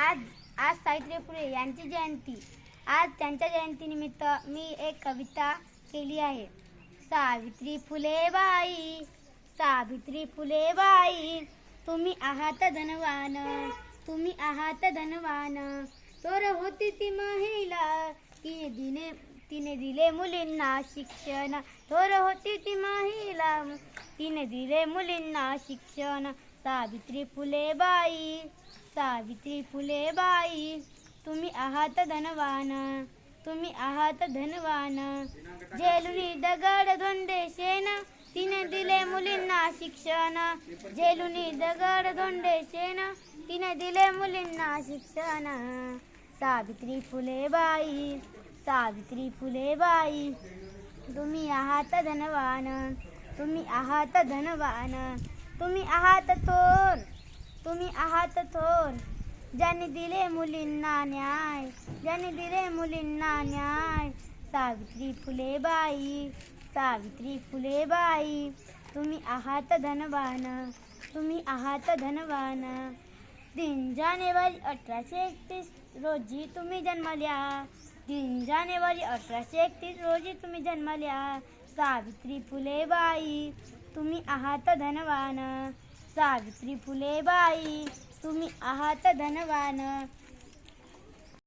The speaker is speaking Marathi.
आज आज सावित्री फुले यांची जयंती. आज त्यांच्या जयंतीनिमित्त मी एक कविता केली आहे. सावित्री फुले बाई सावित्री फुले बाई तुम्ही आहात धनवान तुम्ही आहात धनवान. चोर होती ती महिला तिने दिने तिने दिले मुलींना शिक्षण. थोर होती ती महिला तिने दिले मुलींना शिक्षण. सावित्री फुले बाई सावित्री फुले बाई तुम्ही आहात धनवान तुम्ही आहात धनवान. जेलुनी दगड धोंडे शेण तिने दिले मुलींना शिक्षण. जेलुनी दगड धोंडे शेण तिने दिले मुलींना शिक्षण. सावित्री फुले बाई सावित्री फुले बाई तुम्ही आहात धनवान तुम्ही आहात धनवान. तुम्ही आहात थोर तुम्ही आहात थोर ज्यांनी दिले मुलींना न्याय ज्यांनी दिले मुलींना न्याय. सावित्री फुले बाई सावित्री फुले बाई. तुम्ही आहात धनवान तुम्ही आहात धनवान. तीन जानेवारी अठराशे एकतीस रोजी तुम्ही जन्मल्या. तीन जानेवारी अठराशे एकतीस रोजी तुम्ही जन्मल्या. सावित्री फुले बाई तुम्ही आहात धनवान. सावित्री फुले बाई तुम्ही आहात धनवान.